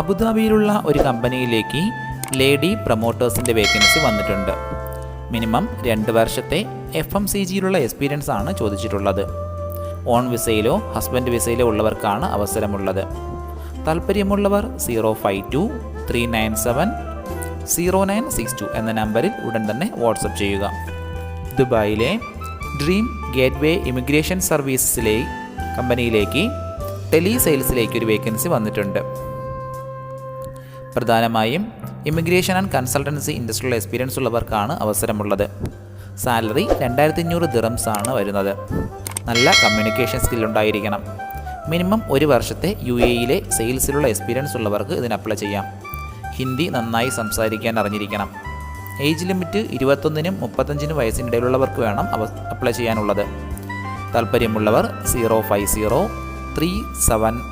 അബുദാബിയിലുള്ള ഒരു കമ്പനിയിലേക്ക് ലേഡി പ്രൊമോട്ടേഴ്സിന്റെ വേക്കൻസി വന്നിട്ടുണ്ട്. മിനിമം രണ്ട് വർഷത്തെ എഫ് എം സി ജിയിലുള്ള എക്സ്പീരിയൻസ് ആണ് ചോദിച്ചിട്ടുള്ളത്. ഓൺ വിസയിലോ ഹസ്ബൻഡ് വിസയിലോ ഉള്ളവർക്കാണ് അവസരമുള്ളത്. താല്പര്യമുള്ളവർ zero five two three nine seven zero nine six two എന്ന നമ്പറിൽ ഉടൻ തന്നെ വാട്സപ്പ് ചെയ്യുക. ദുബായിലെ ഡ്രീം ഗേറ്റ്വേ ഇമിഗ്രേഷൻ സർവീസസിലെ കമ്പനിയിലേക്ക് ടെലി സെയിൽസിലേക്ക് ഒരു വേക്കൻസി വന്നിട്ടുണ്ട്. പ്രധാനമായും immigration and consultancy industrial experience ഉള്ളവർക്കാണ് അവസരമുള്ളത്. സാലറി രണ്ടായിരത്തി അഞ്ഞൂറ് ദിറംസ് ആണ് വരുന്നത്. നല്ല കമ്മ്യൂണിക്കേഷൻ സ്കിൽ ഉണ്ടായിരിക്കണം. മിനിമം ഒരു വർഷത്തെ യു എയിലെ സെയിൽസിലുള്ള എക്സ്പീരിയൻസ് ഉള്ളവർക്ക് ഇതിന് അപ്ലൈ ചെയ്യാം. ഹിന്ദി നന്നായി സംസാരിക്കാൻ അറിഞ്ഞിരിക്കണം. ഏജ് ലിമിറ്റ് ഇരുപത്തൊന്നിനും മുപ്പത്തഞ്ചിനും വയസ്സിനിടയിലുള്ളവർക്ക് വേണം അപ്ലൈ ചെയ്യാനുള്ളത്. താല്പര്യമുള്ളവർ zero five zero three seven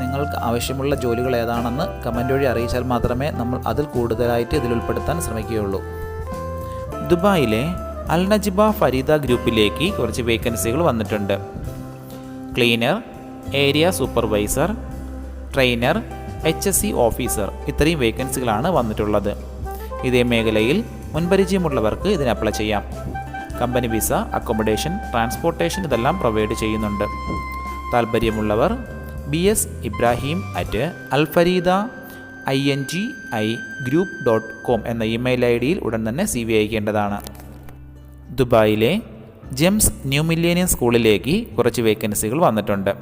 നിങ്ങൾക്ക് ആവശ്യമുള്ള ജോലികൾ ഏതാണെന്ന് കമന്റ് വഴി അറിയിച്ചാൽ മാത്രമേ നമ്മൾ അതിൽ കൂടുതലായിട്ട് ഇതിൽ ഉൾപ്പെടുത്താൻ ശ്രമിക്കുകയുള്ളൂ. ദുബായിലെ അൽ നജിബ ഫരീദ ഗ്രൂപ്പിലേക്ക് കുറച്ച് വേക്കൻസികൾ വന്നിട്ടുണ്ട്. Cleaner area supervisor trainer H S C officer ഇത്രയും വേക്കൻസികളാണ് വന്നിട്ടുള്ളത്. ഇതേ മേഖലയിൽ മുൻപരിചയമുള്ളവർക്ക് ഇതിന് അപ്ലൈ ചെയ്യാം. കമ്പനി വിസ അക്കോമഡേഷൻ ട്രാൻസ്പോർട്ടേഷൻ ഇതെല്ലാം പ്രൊവൈഡ് ചെയ്യുന്നുണ്ട്. താല്പര്യമുള്ളവർ B S Ibrahim at Alfareeda I N G I group dot com എന്ന ഇമെയിൽ ഐ ഡിയിൽ ഉടൻ തന്നെ സി വി അയക്കേണ്ടതാണ്. ദുബായിലെ ജെംസ് ന്യൂ മില്ലേനിയം സ്കൂളിലേക്ക് കുറച്ച് വേക്കൻസികൾ വന്നിട്ടുണ്ട്.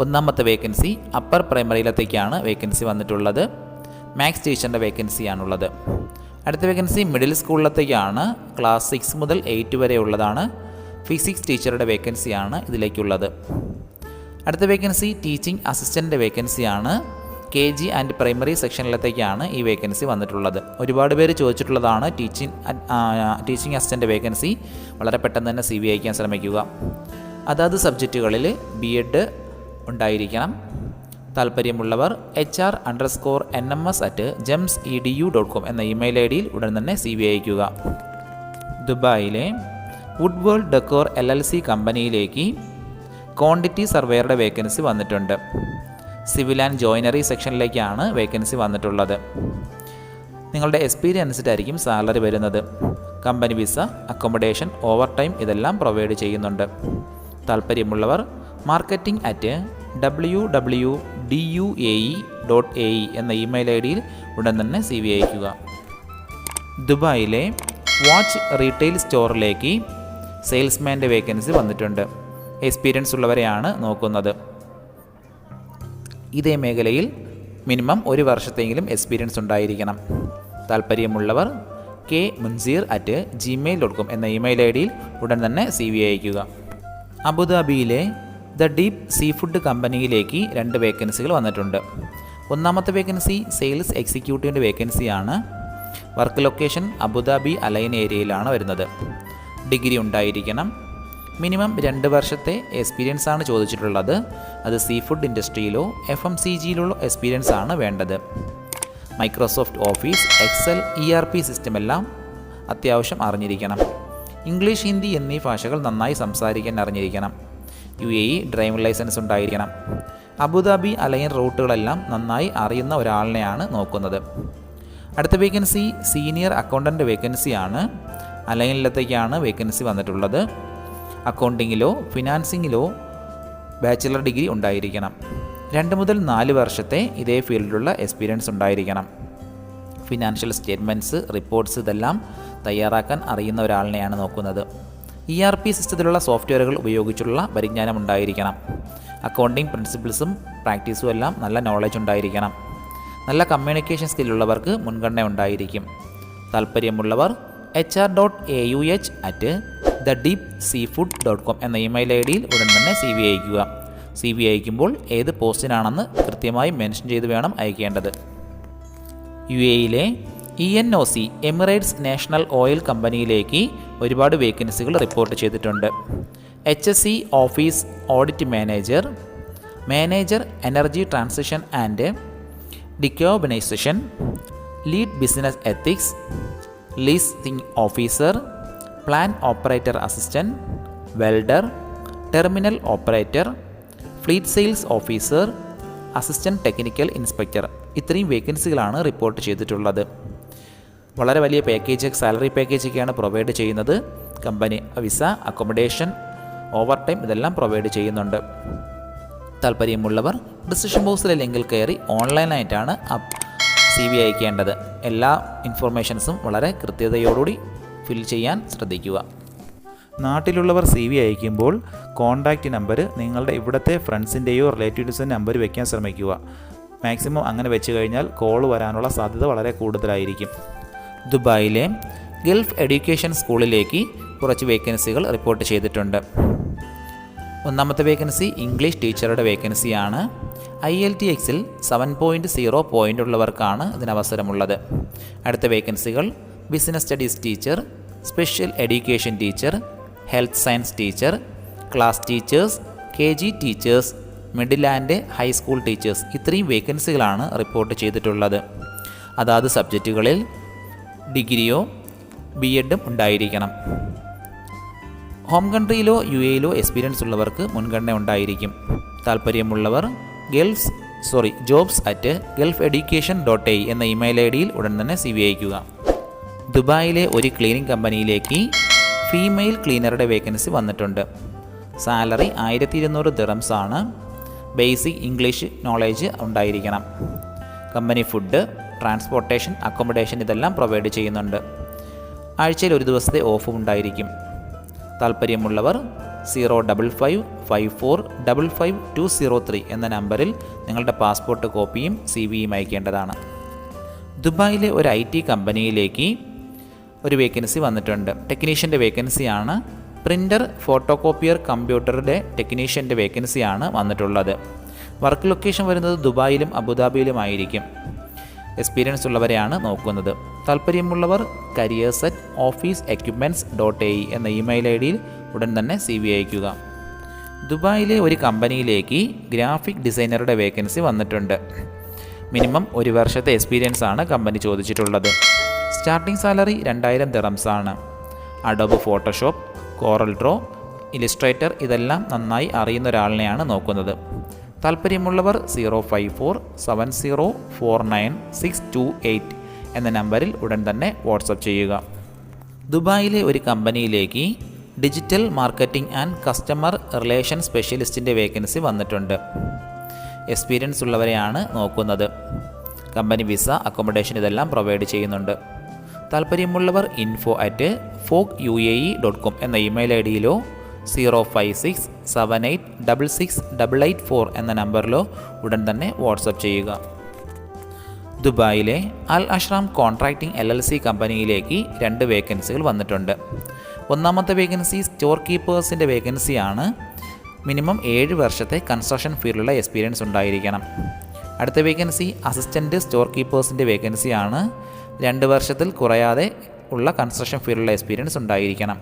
ഒന്നാമത്തെ വേക്കൻസി അപ്പർ പ്രൈമറിയിലത്തേക്കാണ് വേക്കൻസി വന്നിട്ടുള്ളത്. മാത്സ് ടീച്ചറിന്റെ വേക്കൻസിയാണുള്ളത്. അടുത്ത വേക്കൻസി മിഡിൽ സ്കൂളിലത്തേക്കാണ്. ക്ലാസ് സിക്സ് മുതൽ എയ്റ്റ് വരെ ഉള്ളതാണ് ഫിസിക്സ് ടീച്ചറുടെ വേക്കൻസിയാണ് ഇതിലേക്കുള്ളത്. അടുത്ത വേക്കൻസി ടീച്ചിങ് അസിസ്റ്റന്റ് വേക്കൻസിയാണ് കെ ജി ആൻഡ് പ്രൈമറി സെക്ഷനിലത്തേക്കാണ് ഈ വേക്കൻസി വന്നിട്ടുള്ളത്. ഒരുപാട് പേര് ചോദിച്ചിട്ടുള്ളതാണ് ടീച്ചിങ് ടീച്ചിങ് അസിസ്റ്റന്റ് വേക്കൻസി വളരെ പെട്ടെന്ന് തന്നെ സി വി അയക്കാൻ ശ്രമിക്കുക. അതാത് സബ്ജക്റ്റുകളിൽ ബി എഡ് ഉണ്ടായിരിക്കണം. താല്പര്യമുള്ളവർ H R underscore N M S at gems E D U dot com എന്ന ഇമെയിൽ ഐ ഡിയിൽ ഉടൻ തന്നെ സി വി അയക്കുക. ദുബായിലെ wood world decor L L C കമ്പനിയിലേക്ക് ക്വാണ്ടിറ്റി സർവേയറുടെ വേക്കൻസി വന്നിട്ടുണ്ട്. സിവിൽ ആൻഡ് ജോയിനറി സെക്ഷനിലേക്കാണ് വേക്കൻസി വന്നിട്ടുള്ളത്. നിങ്ങളുടെ എക്സ്പീരിയൻസ് അനുസരിച്ചായിരിക്കും സാലറി വരുന്നത്. Company visa accommodation over time ഇതെല്ലാം പ്രൊവൈഡ് ചെയ്യുന്നുണ്ട്. താല്പര്യമുള്ളവർ marketing at W W D U A E dot A E എന്ന ഇമെയിൽ ഐ ഡിയിൽ ഉടൻ തന്നെ സി വി അയക്കുക ദുബായിലെ വാച്ച് റീറ്റെയിൽ സ്റ്റോറിലേക്ക് സെയിൽസ്മാന്റെ വേക്കൻസി വന്നിട്ടുണ്ട്. എക്സ്പീരിയൻസ് ഉള്ളവരെയാണ് നോക്കുന്നത്. ഇതേ മേഖലയിൽ മിനിമം ഒരു വർഷത്തെങ്കിലും എക്സ്പീരിയൻസ് ഉണ്ടായിരിക്കണം. താല്പര്യമുള്ളവർ K Munseer at Gmail dot com എന്ന ഇമെയിൽ ഐ ഡിയിൽ ഉടൻ തന്നെ സി വി അയക്കുക അബുദാബിയിലെ ദ ഡീപ് സീ ഫുഡ് കമ്പനിയിലേക്ക് രണ്ട് വേക്കൻസികൾ വന്നിട്ടുണ്ട്. ഒന്നാമത്തെ വേക്കൻസി സെയിൽസ് എക്സിക്യൂട്ടീവിന്റെ വേക്കൻസിയാണ് വർക്ക് ലൊക്കേഷൻ അബുദാബി അലൈൻ ഏരിയയിലാണ് വരുന്നത്. ഡിഗ്രി ഉണ്ടായിരിക്കണം. മിനിമം രണ്ട് വർഷത്തെ എക്സ്പീരിയൻസ് ആണ് ചോദിച്ചിട്ടുള്ളത്. അത് സീ ഫുഡ് ഇൻഡസ്ട്രിയിലോ എഫ് എം സി ജിയിലുള്ള എക്സ്പീരിയൻസ് ആണ് വേണ്ടത്. Microsoft Office Excel E R P system എല്ലാം അത്യാവശ്യം അറിഞ്ഞിരിക്കണം. ഇംഗ്ലീഷ് ഹിന്ദി എന്നീ ഭാഷകൾ നന്നായി സംസാരിക്കാൻ അറിഞ്ഞിരിക്കണം. U A E driving licence ഉണ്ടായിരിക്കണം. അബുദാബി അലയൻ റൂട്ടുകളെല്ലാം നന്നായി അറിയുന്ന ഒരാളിനെയാണ് നോക്കുന്നത്. അടുത്ത വേക്കൻസി സീനിയർ അക്കൗണ്ടന്റ് വേക്കൻസിയാണ് അലൈനിലത്തേക്കാണ് വേക്കൻസി വന്നിട്ടുള്ളത്. അക്കൗണ്ടിങ്ങിലോ ഫിനാൻസിങ്ങിലോ ബാച്ചിലർ ഡിഗ്രി ഉണ്ടായിരിക്കണം. രണ്ട് മുതൽ നാല് വർഷത്തെ ഇതേ ഫീൽഡിലുള്ള എക്സ്പീരിയൻസ് ഉണ്ടായിരിക്കണം. ഫിനാൻഷ്യൽ സ്റ്റേറ്റ്മെന്റ്സ് റിപ്പോർട്ട്സ് ഇതെല്ലാം തയ്യാറാക്കാൻ അറിയുന്ന ഒരാളിനെയാണ് നോക്കുന്നത്. ഇ ആർ പി സിസ്റ്റത്തിലുള്ള സോഫ്റ്റ്വെയറുകൾ ഉപയോഗിച്ചുള്ള പരിജ്ഞാനം ഉണ്ടായിരിക്കണം. അക്കൗണ്ടിങ് പ്രിൻസിപ്പിൾസും പ്രാക്ടീസും എല്ലാം നല്ല നോളജ് ഉണ്ടായിരിക്കണം. നല്ല കമ്മ്യൂണിക്കേഷൻ സ്കില്ലുള്ളവർക്ക് മുൻഗണന ഉണ്ടായിരിക്കും. താല്പര്യമുള്ളവർ H R dot A U H at the deep sea food dot com എന്ന ഇമെയിൽ ഐ ഡിയിൽ ഉടൻ തന്നെ സി വി അയക്കുക സി വി അയക്കുമ്പോൾ ഏത് പോസ്റ്റിനാണെന്ന് കൃത്യമായി മെൻഷൻ ചെയ്ത് വേണം അയക്കേണ്ടത്. യു എയിലെ E N O C Emirates national oil കമ്പനിയിലേക്ക് ഒരുപാട് വേക്കൻസികൾ റിപ്പോർട്ട് ചെയ്തിട്ടുണ്ട്. H S C office audit manager manager energy transition and decarbonisation lead business ethics leasing officer plant operator assistant welder terminal operator fleet sales officer assistant technical inspector. ഇത്രയും വേക്കൻസികളാണ് report ചെയ്തിട്ടുള്ളത്. വളരെ വലിയ package salary പാക്കേജൊക്കെയാണ് provide ചെയ്യുന്നത്. Company visa accommodation over time ഇതെല്ലാം provide ചെയ്യുന്നുണ്ട്. താല്പര്യമുള്ളവർ ഡിസിഷൻ ബോക്സിലെ ലിങ്കിൽ കയറി ഓൺലൈനായിട്ടാണ് സി വി അയക്കേണ്ടത്. എല്ലാ ഇൻഫർമേഷൻസും വളരെ കൃത്യതയോടുകൂടി ഫിൽ ചെയ്യാൻ ശ്രദ്ധിക്കുക. നാട്ടിലുള്ളവർ സി വി അയക്കുമ്പോൾ കോൺടാക്റ്റ് നമ്പർ നിങ്ങളുടെ ഇവിടുത്തെ ഫ്രണ്ട്സിന്റെയോ റിലേറ്റീവ്സിന്റെ നമ്പർ വയ്ക്കാൻ ശ്രമിക്കുക. മാക്സിമം അങ്ങനെ വെച്ച് കഴിഞ്ഞാൽ കോൾ വരാനുള്ള സാധ്യത വളരെ കൂടുതലായിരിക്കും. ദുബായിലെ ഗൾഫ് എഡ്യൂക്കേഷൻ സ്കൂളിലേക്ക് കുറച്ച് വേക്കൻസികൾ റിപ്പോർട്ട് ചെയ്തിട്ടുണ്ട്. ഒന്നാമത്തെ വേക്കൻസി ഇംഗ്ലീഷ് ടീച്ചറുടെ വേക്കൻസിയാണ് ഐ എൽ ടി എക്സിൽ സെവൻ പോയിന്റ് സീറോ പോയിന്റ് ഉള്ളവർക്കാണ് ഇതിന് അവസരമുള്ളത് അടുത്ത വേക്കൻസികൾ business studies teacher special education teacher health science teacher class teachers K G teachers middle and high school teachers ഇത്രയും വേക്കൻസികളാണ് റിപ്പോർട്ട് ചെയ്തിട്ടുള്ളത്. അതാത് സബ്ജക്റ്റുകളിൽ ഡിഗ്രിയോ ബി എഡും ഉണ്ടായിരിക്കണം. ഹോം കൺട്രിയിലോ യു എയിലോ എക്സ്പീരിയൻസ് ഉള്ളവർക്ക് മുൻഗണന ഉണ്ടായിരിക്കും. താല്പര്യമുള്ളവർ girls sorry jobs at gulf education dot I എന്ന ഇമെയിൽ ഐ ഡിയിൽ ഉടൻ തന്നെ സി വി അയക്കുക ദുബായിലെ ഒരു ക്ലീനിങ് കമ്പനിയിലേക്ക് ഫീമെയിൽ ക്ലീനറുടെ വേക്കൻസി വന്നിട്ടുണ്ട്. സാലറി ആയിരത്തി ഇരുന്നൂറ് ദിറംസ് ആണ്. ബേസിക് ഇംഗ്ലീഷ് നോളേജ് ഉണ്ടായിരിക്കണം. കമ്പനി ഫുഡ് ട്രാൻസ്പോർട്ടേഷൻ അക്കോമഡേഷൻ ഇതെല്ലാം പ്രൊവൈഡ് ചെയ്യുന്നുണ്ട്. ആഴ്ചയിൽ ഒരു ദിവസത്തെ ഓഫും ഉണ്ടായിരിക്കും. താല്പര്യമുള്ളവർ zero double five five four double five two zero three എന്ന നമ്പറിൽ നിങ്ങളുടെ പാസ്പോർട്ട് കോപ്പിയും സി വിയും അയക്കേണ്ടതാണ്. ദുബായിലെ ഒരു ഐ ടി കമ്പനിയിലേക്ക് ഒരു വേക്കൻസി വന്നിട്ടുണ്ട്. ടെക്നീഷ്യന്റെ വേക്കൻസിയാണ് പ്രിന്റർ ഫോട്ടോ കോപ്പിയർ കമ്പ്യൂട്ടറുടെ ടെക്നീഷ്യന്റെ വേക്കൻസിയാണ് വന്നിട്ടുള്ളത്. വർക്ക് ലൊക്കേഷൻ വരുന്നത് ദുബായിലും അബുദാബിയിലുമായിരിക്കും എക്സ്പീരിയൻസ് ഉള്ളവരെയാണ് നോക്കുന്നത്. താല്പര്യമുള്ളവർ careers at office equipments dot A എന്ന ഇമെയിൽ ഐ ഡിയിൽ ഉടൻ തന്നെ സി വി അയക്കുക ദുബായിലെ ഒരു കമ്പനിയിലേക്ക് ഗ്രാഫിക് ഡിസൈനറുടെ വേക്കൻസി വന്നിട്ടുണ്ട്. മിനിമം ഒരു വർഷത്തെ എക്സ്പീരിയൻസ് ആണ് കമ്പനി ചോദിച്ചിട്ടുള്ളത്. സ്റ്റാർട്ടിംഗ് സാലറി രണ്ടായിരം ദിറംസാണ്. Adobe Photoshop Corel Draw Illustrator ഇതെല്ലാം നന്നായി അറിയുന്ന ഒരാളിനെയാണ് നോക്കുന്നത്. താല്പര്യമുള്ളവർ zero five four seven zero four nine six two eight എന്ന നമ്പറിൽ ഉടൻ തന്നെ വാട്സപ്പ് ചെയ്യുക. ദുബായിലെ ഒരു കമ്പനിയിലേക്ക് digital marketing and customer relation സ്പെഷ്യലിസ്റ്റിന്റെ vacancy വന്നിട്ടുണ്ട്. എക്സ്പീരിയൻസ് ഉള്ളവരെയാണ് നോക്കുന്നത്. കമ്പനി വിസ അക്കോമഡേഷൻ ഇതെല്ലാം പ്രൊവൈഡ് ചെയ്യുന്നുണ്ട്. താല്പര്യമുള്ളവർ info at folk U A E dot com എന്ന email I ഡിയിലോ zero five six seven eight double six double eight four എന്ന നമ്പറിലോ ഉടൻ തന്നെ വാട്സപ്പ് ചെയ്യുക. ദുബായിലെ Al Ashram contracting L L C കമ്പനിയിലേക്ക് രണ്ട് വേക്കൻസികൾ വന്നിട്ടുണ്ട്. ഒന്നാമത്തെ വേക്കൻസി സ്റ്റോർ കീപ്പേഴ്സിന്റെ വേക്കൻസിയാണ്. മിനിമം ഏഴ് വർഷത്തെ കൺസ്ട്രക്ഷൻ ഫീൽഡിലുള്ള എക്സ്പീരിയൻസ് ഉണ്ടായിരിക്കണം. അടുത്ത വേക്കൻസി അസിസ്റ്റന്റ് സ്റ്റോർ കീപ്പേഴ്സിന്റെ വേക്കൻസിയാണ്. രണ്ട് വർഷത്തിൽ കുറയാതെ ഉള്ള കൺസ്ട്രക്ഷൻ ഫീൽഡിലുള്ള എക്സ്പീരിയൻസ് ഉണ്ടായിരിക്കണം.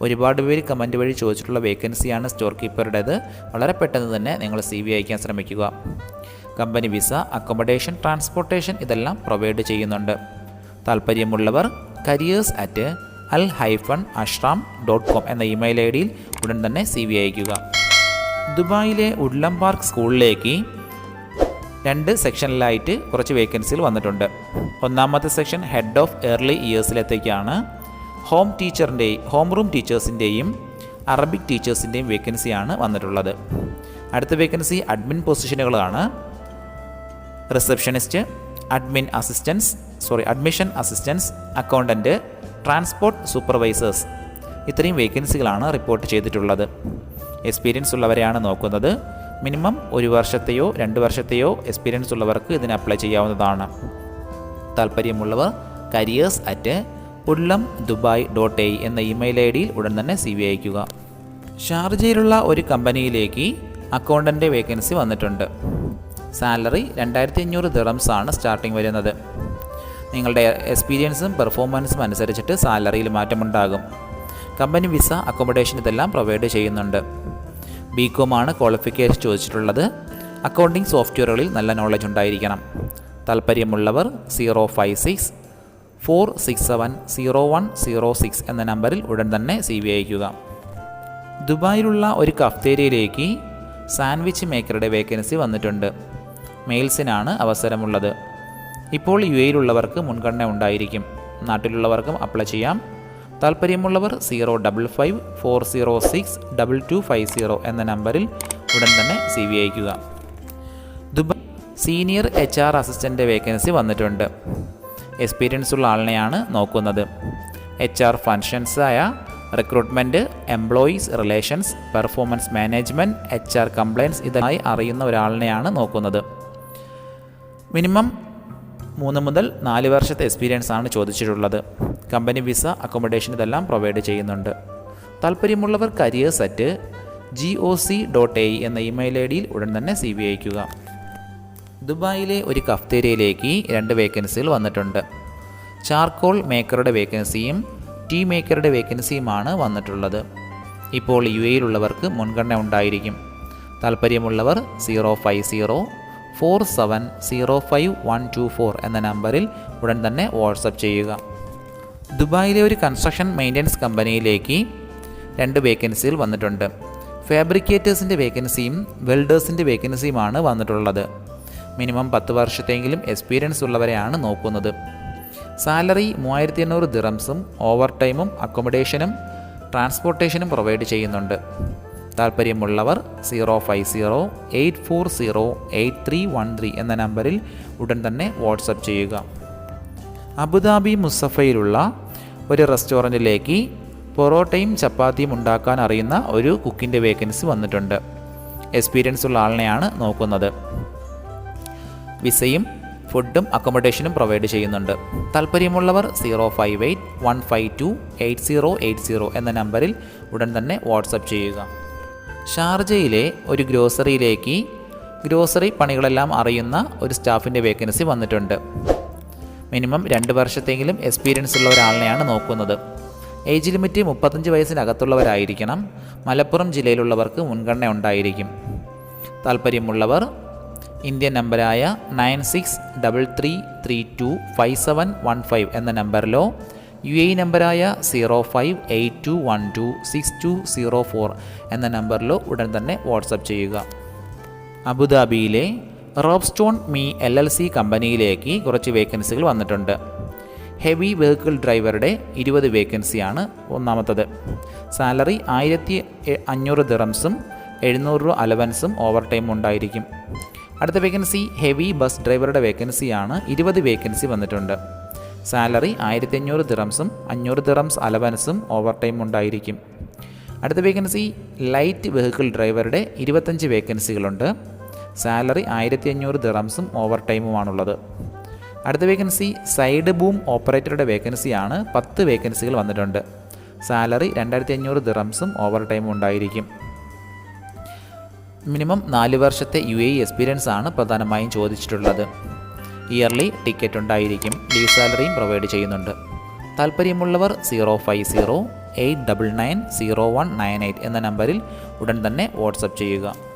ഒരുപാട് പേര് കമന്റ് വഴി ചോദിച്ചിട്ടുള്ള വേക്കൻസിയാണ് സ്റ്റോർ കീപ്പറുടേത് വളരെ പെട്ടെന്ന് തന്നെ നിങ്ങൾ സി വി അയക്കാൻ ശ്രമിക്കുക. കമ്പനി വിസ അക്കോമഡേഷൻ ട്രാൻസ്പോർട്ടേഷൻ ഇതെല്ലാം പ്രൊവൈഡ് ചെയ്യുന്നുണ്ട്. താല്പര്യമുള്ളവർ careers at Al hyphen Ashram dot com എന്ന ഇമെയിൽ ഐ ഡിയിൽ ഉടൻ തന്നെ സി വി അയക്കുക. ദുബായിലെ ഉഡ്ലം പാർക്ക് സ്കൂളിലേക്ക് രണ്ട് സെക്ഷനിലായിട്ട് കുറച്ച് വേക്കൻസികൾ വന്നിട്ടുണ്ട്. ഒന്നാമത്തെ സെക്ഷൻ ഹെഡ് ഓഫ് ഏർലി ഇയേഴ്സിലത്തേക്കാണ് ഹോം ടീച്ചറിന്റെ ഹോം റൂം ടീച്ചേഴ്സിന്റെയും അറബിക് ടീച്ചേഴ്സിന്റെയും വേക്കൻസിയാണ് വന്നിട്ടുള്ളത്. അടുത്ത vacancy admin പൊസിഷനുകളാണ് receptionist admin assistance sorry admission assistance accountant transport supervisors ഇത്രയും വേക്കൻസികളാണ് റിപ്പോർട്ട് ചെയ്തിട്ടുള്ളത്. എക്സ്പീരിയൻസ് ഉള്ളവരെയാണ് നോക്കുന്നത്. മിനിമം ഒരു വർഷത്തെയോ രണ്ട് വർഷത്തെയോ എക്സ്പീരിയൻസ് ഉള്ളവർക്ക് ഇതിന് അപ്ലൈ ചെയ്യാവുന്നതാണ്. താല്പര്യമുള്ളവർ കരിയേഴ്സ് അറ്റ് ഉള്ളം ദുബായ് ഡോട്ട് എ എന്ന ഇമെയിൽ ഐ ഡിയിൽ ഉടൻ തന്നെ സി വി അയക്കുക ഷാർജയിലുള്ള ഒരു കമ്പനിയിലേക്ക് അക്കൗണ്ടന്റ് വേക്കൻസി വന്നിട്ടുണ്ട്. സാലറി രണ്ടായിരത്തി അഞ്ഞൂറ് ദിറംസ് ആണ് സ്റ്റാർട്ടിംഗ് വരുന്നത്. നിങ്ങളുടെ എക്സ്പീരിയൻസും പെർഫോമൻസും അനുസരിച്ചിട്ട് സാലറിയിൽ മാറ്റമുണ്ടാകും. കമ്പനി വിസ അക്കോമഡേഷൻ ഇതെല്ലാം പ്രൊവൈഡ് ചെയ്യുന്നുണ്ട്. ബി കോമാണ് ക്വാളിഫിക്കേഷൻ ചോദിച്ചിട്ടുള്ളത്. അക്കൗണ്ടിംഗ് സോഫ്റ്റ്വെയറുകളിൽ നല്ല നോളജ് ഉണ്ടായിരിക്കണം. താല്പര്യമുള്ളവർ zero five six four six seven zero one zero six എന്ന നമ്പറിൽ ഉടൻ തന്നെ സി വി അയക്കുക ദുബായിലുള്ള ഒരു കഫ്തേരിയയിലേക്ക് സാൻഡ്വിച്ച് മേക്കറുടെ വേക്കൻസി വന്നിട്ടുണ്ട്. മെയിൽസിനാണ് അവസരമുള്ളത്. ഇപ്പോൾ യു എയിലുള്ളവർക്ക് മുൻഗണന ഉണ്ടായിരിക്കും. നാട്ടിലുള്ളവർക്കും അപ്ലൈ ചെയ്യാം. താല്പര്യമുള്ളവർ zero double five four zero six double two five zero എന്ന നമ്പറിൽ ഉടൻ തന്നെ സി വി അയക്കുക Dubai senior H R assistant vacancy വന്നിട്ടുണ്ട്. എക്സ്പീരിയൻസ് ഉള്ള ആളിനെയാണ് നോക്കുന്നത്. എച്ച് ആർ ആയ recruitment employees relations performance management H R compliance ഇതായി അറിയുന്ന ഒരാളിനെയാണ് നോക്കുന്നത്. മിനിമം മൂന്ന് മുതൽ നാല് വർഷത്തെ എക്സ്പീരിയൻസ് ആണ് ചോദിച്ചിട്ടുള്ളത്. കമ്പനി വിസ അക്കോമഡേഷൻ ഇതെല്ലാം പ്രൊവൈഡ് ചെയ്യുന്നുണ്ട്. താല്പര്യമുള്ളവർ careers at G O C dot A എന്ന ഇമെയിൽ ഐ ഡിയിൽ ഉടൻ തന്നെ സി വി അയക്കുക ദുബായിലെ ഒരു കഫ്തേരിയയിലേക്ക് രണ്ട് വേക്കൻസികൾ വന്നിട്ടുണ്ട്. ചാർക്കോൾ മേക്കറുടെ വേക്കൻസിയും ടീ മേക്കറുടെ വേക്കൻസിയുമാണ് വന്നിട്ടുള്ളത്. ഇപ്പോൾ യു എയിലുള്ളവർക്ക് മുൻഗണന ഉണ്ടായിരിക്കും. താല്പര്യമുള്ളവർ zero five zero four seven zero five one two four എന്ന നമ്പറിൽ ഉടൻ തന്നെ വാട്സപ്പ് ചെയ്യുക. ദുബായിലെ ഒരു കൺസ്ട്രക്ഷൻ മെയിന്റനൻസ് കമ്പനിയിലേക്ക് രണ്ട് വേക്കൻസികൾ വന്നിട്ടുണ്ട്. ഫാബ്രിക്കേറ്റേഴ്സിന്റെ വേക്കൻസിയും വെൽഡേഴ്സിന്റെ വേക്കൻസിയുമാണ് വന്നിട്ടുള്ളത്. മിനിമം പത്ത് വർഷത്തെങ്കിലും എക്സ്പീരിയൻസ് ഉള്ളവരെയാണ് നോക്കുന്നത്. സാലറി മൂവായിരത്തി എണ്ണൂറ് ദിറംസും ഓവർ ടൈമും അക്കോമഡേഷനും ട്രാൻസ്പോർട്ടേഷനും പ്രൊവൈഡ് ചെയ്യുന്നുണ്ട്. താല്പര്യമുള്ളവർ zero five zero eight four zero eight three one three എന്ന നമ്പറിൽ ഉടൻ തന്നെ വാട്സപ്പ് ചെയ്യുക. അബുദാബി മുസഫയിലുള്ള ഒരു റെസ്റ്റോറന്റിലേക്ക് പൊറോട്ടയും ചപ്പാത്തിയും ഉണ്ടാക്കാൻ അറിയുന്ന ഒരു കുക്കിന്റെ വേക്കൻസി വന്നിട്ടുണ്ട്. എക്സ്പീരിയൻസ് ഉള്ള ആളിനെയാണ് നോക്കുന്നത്. വിസയും ഫുഡും അക്കോമഡേഷനും പ്രൊവൈഡ് ചെയ്യുന്നുണ്ട്. താല്പര്യമുള്ളവർ zero five eight one five two eight zero eight zero എന്ന നമ്പറിൽ ഉടൻ തന്നെ വാട്സപ്പ് ചെയ്യുക. ഷാർജയിലെ ഒരു ഗ്രോസറിയിലേക്ക് ഗ്രോസറി പണികളെല്ലാം അറിയുന്ന ഒരു സ്റ്റാഫിന്റെ വേക്കൻസി വന്നിട്ടുണ്ട്. മിനിമം രണ്ട് വർഷത്തെങ്കിലും എക്സ്പീരിയൻസ് ഉള്ള ഒരാളിനെയാണ് നോക്കുന്നത്. ഏജ് ലിമിറ്റ് മുപ്പത്തഞ്ച് വയസ്സിനകത്തുള്ളവരായിരിക്കണം. മലപ്പുറം ജില്ലയിലുള്ളവർക്ക് മുൻഗണന ഉണ്ടായിരിക്കും. താല്പര്യമുള്ളവർ Indian നമ്പരായ nine six double three three two five seven one five എന്ന നമ്പറിലോ U A നമ്പരായ zero five eight two one two six two zero four എന്ന നമ്പറിലോ ഉടൻ തന്നെ വാട്സപ്പ് ചെയ്യുക. അബുദാബിയിലെ റോബ്സ്റ്റോൺ മീ എൽ എൽ സി കമ്പനിയിലേക്ക് കുറച്ച് വേക്കൻസികൾ വന്നിട്ടുണ്ട്. ഹെവി വെഹിക്കിൾ ഡ്രൈവറുടെ ഇരുപത് വേക്കൻസിയാണ് ഒന്നാമത്തത്. സാലറി ആയിരത്തി അഞ്ഞൂറ് ദിറംസും എഴുന്നൂറ് രൂപ അലവൻസും ഓവർ ടൈം ഉണ്ടായിരിക്കും. അടുത്ത വേക്കൻസി ഹെവി ബസ് ഡ്രൈവറുടെ വേക്കൻസിയാണ് ഇരുപത് വേക്കൻസി വന്നിട്ടുണ്ട്. സാലറി ആയിരത്തി അഞ്ഞൂറ് ദിറംസും അഞ്ഞൂറ് ദിറംസ് അലവൻസും ഓവർ ടൈം ഉണ്ടായിരിക്കും. അടുത്ത വേക്കൻസി ലൈറ്റ് വെഹിക്കിൾ ഡ്രൈവറുടെ ഇരുപത്തഞ്ച് വേക്കൻസികളുണ്ട്. സാലറി ആയിരത്തി അഞ്ഞൂറ് ദിറംസും ഓവർ ടൈമുമാണുള്ളത്. അടുത്ത വേക്കൻസി സൈഡ് ബൂം ഓപ്പറേറ്ററുടെ വേക്കൻസിയാണ്. പത്ത് വേക്കൻസികൾ വന്നിട്ടുണ്ട്. സാലറി രണ്ടായിരത്തി അഞ്ഞൂറ് ദിറംസും ഓവർ ടൈമും ഉണ്ടായിരിക്കും. മിനിമം നാല് വർഷത്തെ യു എ എക്സ്പീരിയൻസ് ആണ് പ്രധാനമായും ചോദിച്ചിട്ടുള്ളത്. ഇയർലി ടിക്കറ്റ് ഉണ്ടായിരിക്കും. ലീവ് സാലറിയും പ്രൊവൈഡ് ചെയ്യുന്നുണ്ട്. താല്പര്യമുള്ളവർ zero five zero eight double nine zero one nine eight എന്ന നമ്പറിൽ ഉടൻ തന്നെ വാട്സപ്പ് ചെയ്യുക.